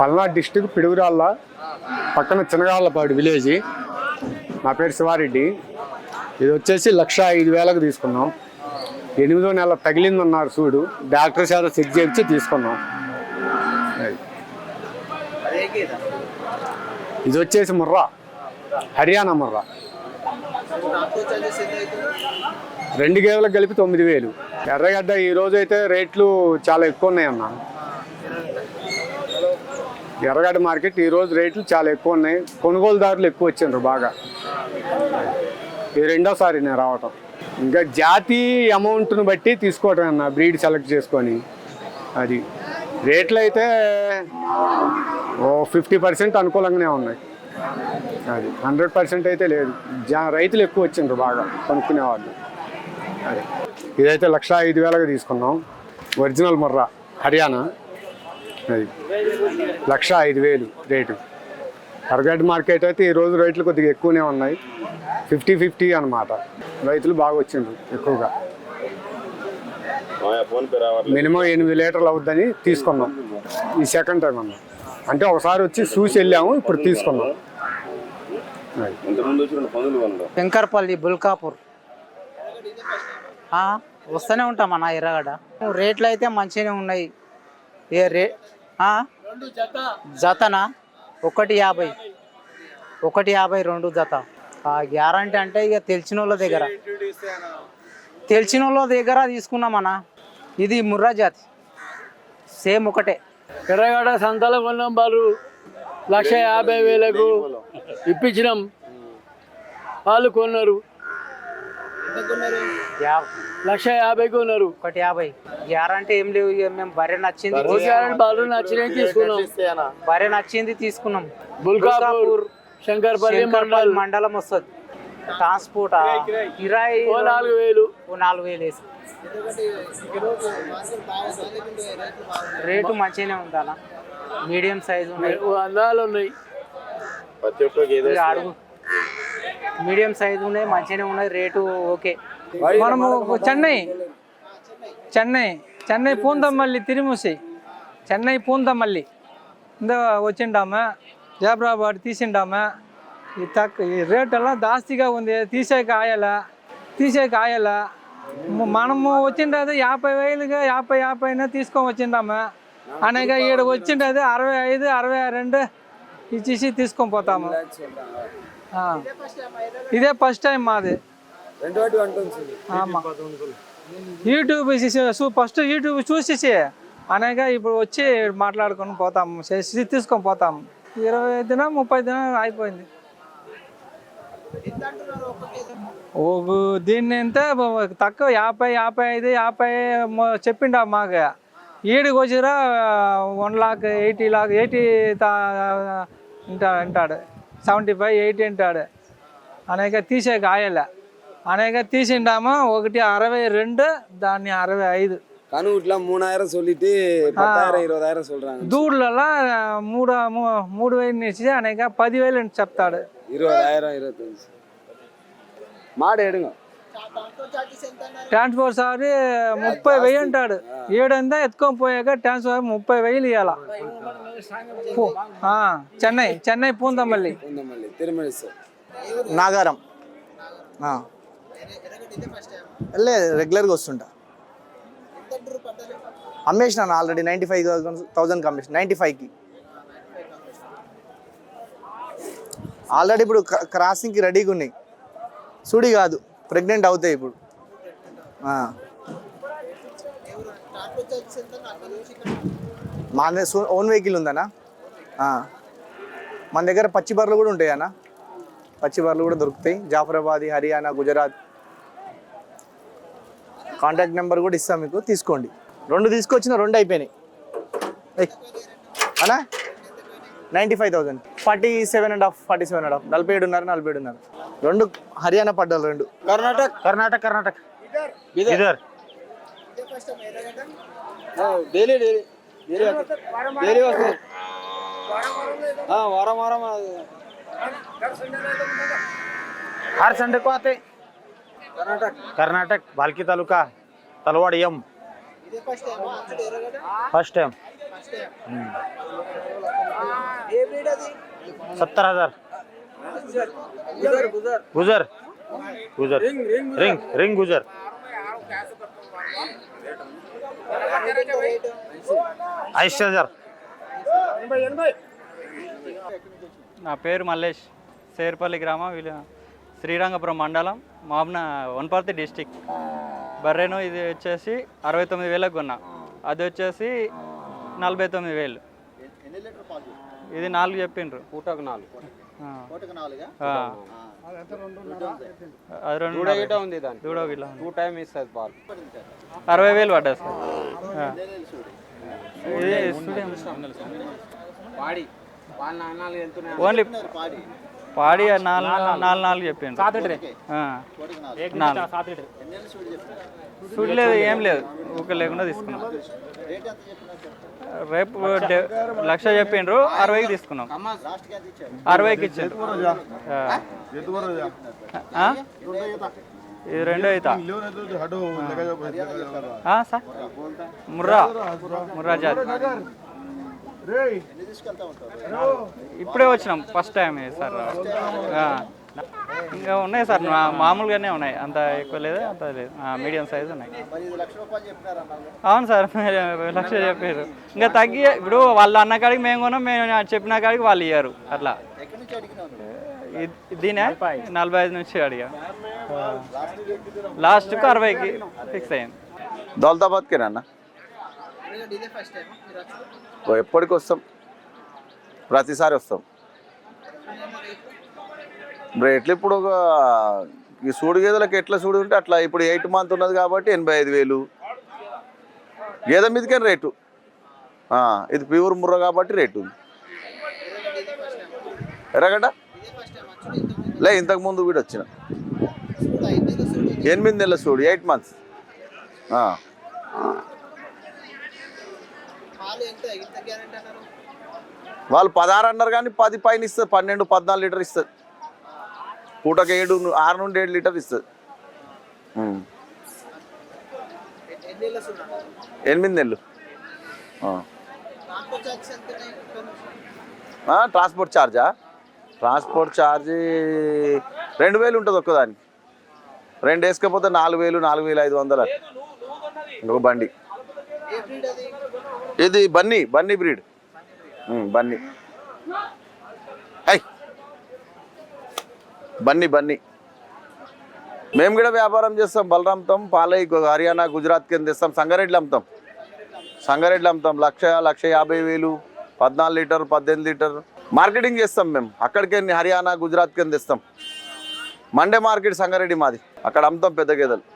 Palnadu district Piduguralla పక్కన చిన్నగాళ్ళపాడు village. నా పేరు శివారెడ్డి. ఇది వచ్చేసి లక్ష ఐదు వేలకు తీసుకున్నాం. ఎనిమిదో నెల తగిలిందన్నారు చూడు డాక్టర్ చేత చెక్ చేయించి తీసుకున్నాం. ఇది వచ్చేసి ముర్రా. హర్యానా ముర్రా. రెండు గేదెలకు కలిపి తొమ్మిది వేలు. ఎర్రగడ్డ ఈరోజు అయితే రేట్లు చాలా ఎక్కువ ఉన్నాయి ఎర్రగడ్డ మార్కెట్ ఈ రోజు రేట్లు చాలా ఎక్కువ ఉన్నాయి. కొనుగోలుదారులు ఎక్కువ వచ్చిండ్రు బాగా. ఇది రెండోసారి నేను రావటం. ఇంకా జాతి అమౌంట్ను బట్టి తీసుకోవటం అన్న బ్రీడ్ సెలెక్ట్ చేసుకొని. అది రేట్లు అయితే ఓ ఫిఫ్టీ పర్సెంట్ అనుకూలంగానే ఉన్నాయి. అది హండ్రెడ్ పర్సెంట్ అయితే లేదు. జా రైతులు ఎక్కువ వచ్చిండ్రు బాగా కొనుక్కునేవాళ్ళు అది ఇదైతే లక్ష ఐదు వేలకు తీసుకున్నాం. ఒరిజినల్ ముర్రా హర్యానా. అది లక్ష ఐదు వేలు రేటు. ఎర్రగడ్డ మార్కెట్ అయితే ఈ రోజు రేట్లు కొద్దిగా ఎక్కువనే ఉన్నాయి. ఫిఫ్టీ ఫిఫ్టీ అన్నమాట. రైతులు బాగా వచ్చిండ్రు ఎక్కువగా. మినిమం ఎనిమిది లీటర్లు అవుద్దని తీసుకున్నాం. ఈ సెకండ్ టైం అన్నాం. అంటే ఒకసారి వచ్చి చూసి వెళ్ళాము ఇప్పుడు తీసుకున్నాం. శంకర్పల్లి బుల్కాపూర్. ఆ, వస్తూనే ఉంటాం అన్న ఎర్రగడ్డ రేట్లు అయితే మంచిగానే ఉన్నాయి. ఏ రే? జతనా? ఒకటి యాభై. ఒకటి యాభై రెండు జత. ఆ గ్యారంటీ అంటే ఇక తెలిసిన వాళ్ళ దగ్గర. తెలిసిన వాళ్ళ దగ్గర తీసుకున్నామన్నా ఇది ముర్రా జాతి. సేమ్ ఒకటే. ఎర్రగడ్డ సంతలో కొన్నాం బాలు. లక్ష యాభై వేలకు ఇప్పించినాం. వాళ్ళు కొన్నారు. లక్ష యాభై కొన్నారు. ఒకటి యాభై. గ్యారంటీ ఏం లేవు ఇక మేము బర్రె నచ్చింది ఓకే బాలు నచ్చినవి తీసుకున్నాం. బర్రె నచ్చింది తీసుకున్నాం. బుల్కాపూర్ శంకర్పల్లి శంకర్పల్లి మండల్. మండలం వస్తుంది. ట్రాన్స్పోర్ట్ కిరాయి ఓ నాలుగు వేలు. ఓ నాలుగు వేలు వేసి. రేటు మంచిగానే ఉందన్న. మీడియం సైజు ఉన్నాయి. ఓ అందాలు ఉన్నాయి. ప్రతి ఇక అడుగు. మీడియం సైజు ఉన్నాయి మంచిగానే ఉన్నాయి రేటు ఓకే. మనము చెన్నై. చెన్నై చెన్నై பூந்தமல்லி తిరుమూసి. చెన్నై పూందమ్మల్లి இந்த వచ్చిండామా? జాబ్రాబాడ్ తీసిండామా? ఈ తక్కువ ఈ రేట్ అలా దాస్తిగా ఉంది. తీసేక ఆయలా? తీసేక ఆయలా? మనము వచ్చిండేది యాభై వేలుగా యాభై యాభైనా తీసుకొని వచ్చిండామా? అనగా ఈడ వచ్చిండేది అరవై ఐదు అరవై రెండు ఇచ్చేసి తీసుకొని పోతాము. ఇదే ఫస్ట్ టైం మాది. ఆమా యూట్యూబ్ ఫస్ట్ యూట్యూబ్ చూసేసి అనగా ఇప్పుడు వచ్చి మాట్లాడుకొని పోతాం చేసి తీసుకొని పోతాం. ఇరవై దిన ముప్పై దిన అయిపోయింది. ఓ దీన్ని ఎంత తక్కువ యాభై యాభై ఐదు యాభై చెప్పిండా మాకు. ఈడికి వచ్చిరా one lakh eighty lakh eighty ఉంటా అంటాడు. సెవెంటీ ఫైవ్ ఎయిటీ అంటాడు. అనేక తీసే గాయలే అనేక తీసిండాము ఒకటి అరవై రెండు దాన్ని అరవై ఐదు கனவுட்ல மூணாயிரம் சொல்லிட்டு பத்தாயிரம் இருபதாயிரம் சொல்றாங்க దూడ్లలో మూడు మూ- మూడు వేలు నుంచి అనేక పదివేలు అని చెప్తాడు இருபதாயிரம் இருபத்தஞ்சு மாடு எடுங்க ట్రాన్స్పోర్ట్ సారి ముప్పై వెయ్యి అంటాడు ఏడంతా ఎత్తుకొని పోయాక ట్రాన్స్ఫర్ ముప్పై వేలు ఇవ్వాల చెన్నై చెన్నై పూందమల్లి பூந்தமல்லி திருமணி சார் నాగారం ఆ. లేదు రెగ్యులర్గా వస్తుంటా. అమ్మేసినాను ఆల్రెడీ నైంటీ ఫైవ్ థౌసండ్ థౌసండ్కి అమ్మేసిన నైంటీ ఫైవ్కి ఆల్రెడీ ఇప్పుడు క్ర- క్రాసింగ్కి రెడీగా ఉన్నాయి. సుడి కాదు ప్రెగ్నెంట్ అవుతాయి ఇప్పుడు. మా ఓన్ వెహికల్ ఉందనా. మన దగ్గర పచ్చి బర్రెలు కూడా ఉంటాయి అన్న. పచ్చి బర్రెలు కూడా దొరుకుతాయి. జాఫరాబాద్ హర్యానా గుజరాత్. కాంటాక్ట్ నెంబర్ కూడా ఇస్తాం మీకు తీసుకోండి రెండు తీసుకొచ్చిన రెండు అయిపోయినాయి ఏయ్. అన్నా ninety five thousand forty seven and half forty seven and half నలభై ఏడున్నర నలభై ఏడున్నర రెండు హర్యానా పడ్డాలు రెండు Karnataka Karnataka Karnataka either daily daily daily daily వస్తాయి ఆ, వారం వారం అది. हर संडे को आते कर्नाटक भालकी तालुका तलवाड़ एम फर्स्ट टाइम सत्तर हजार गुजर गुजर रिंग रिंग गुजर ऐंशी हजार నా పేరు మల్లేష్ సేర్పల్లి గ్రామం విలే శ్రీరంగపురం మండలం మాబ్న వనపర్తి డిస్టిక్. బర్రెను ఇది వచ్చేసి అరవై తొమ్మిది వేలకు కొన్నా. అది వచ్చేసి నలభై తొమ్మిది వేలు. ఇది నాలుగు చెప్పిండ్రు. పూటకు నాలుగు. అరవై వేలు పడ్డది సార్. ఓన్లీ పాడి నాలుగు నాలుగు నాలుగు చెప్పిండ్రు ఆ. నాలుగు చూడలేదు ఏం లేదు. ఊక లేకుండా తీసుకున్నాం. రేపు లక్ష. చెప్పిండ్రు అరవైకి తీసుకున్నాం. అరవైకి. ఆ? ఇది రెండో ఆ, సార్. ముర్రా. ముర్రా జాతి. ఇప్పుడే వచ్చినాం ఫస్ట్ టైం సార్ ఆ. ఇంకా ఉన్నాయి సార్ మామూలుగానే ఉన్నాయి అంత ఎక్కువ లేదు అంత లేదు. మీడియం సైజ్ ఉన్నాయి. అవును సార్ లక్ష చెప్పారు. ఇంకా తగ్గి ఇప్పుడు వాళ్ళు అన్న కాడికి మేము కొన్నాం మేము చెప్పిన కాడికి వాళ్ళు ఇయ్యారు అట్లా. దీనే నలభై ఐదు. నుంచి అడిగా. లాస్ట్కి అరవైకి ఫిక్స్ అయింది దౌలతాబాద్కేనా ఎప్పటికి వస్తాం? ప్రతిసారి వస్తాం. రేట్లు ఇప్పుడు ఒక ఈ సూడు గేదెలకు ఎట్లా సూడు ఉంటే అట్లా. ఇప్పుడు ఎయిట్ మంత్ ఉన్నది కాబట్టి ఎనభై ఐదు వేలు. గేదె మీదకే రేటు? ఇది ప్యూర్ ముర్ర కాబట్టి రేటు. ఉంది ఎర్రగడ్డ? లే ఇంతకు ముందు కూడా వచ్చిన. ఎనిమిది నెలల సూడు ఎయిట్ మంత్స్ వాళ్ళు పదహారు అన్నారు కానీ పది పైన ఇస్తుంది పన్నెండు పద్నాలుగు లీటర్ ఇస్తుంది. పూటకి ఏడు ఆరు నుండి ఏడు లీటర్ ఇస్తుంది. ఎనిమిది నెలలు. ట్రాన్స్పోర్ట్ ఛార్జా ట్రాన్స్పోర్ట్ ఛార్జీ రెండు వేలు ఉంటుంది ఒక్కదానికి. రెండు వేసుకపోతే నాలుగు వేలు నాలుగు వేలు ఐదు వందలు. ఇంకొక బండి. ఇది బన్నీ? బన్నీ బ్రీడ్. బన్నీ. ఐ బన్నీ బన్నీ. మేము కూడా వ్యాపారం చేస్తాం బలరాంతం పాలై హర్యానా గుజరాత్ కింద తెస్తాం సంగారెడ్డి అమ్ముతాం సంగారెడ్డి అమ్ముతాం లక్ష లక్ష యాభై వేలు పద్నాలుగు లీటర్ పద్దెనిమిది లీటర్. మార్కెటింగ్ చేస్తాం మేము. అక్కడికి హర్యానా గుజరాత్ కింద తెస్తాం. మండే మార్కెట్ సంగారెడ్డి మాది. అక్కడ అమ్ముతాం పెద్ద గేదెలు.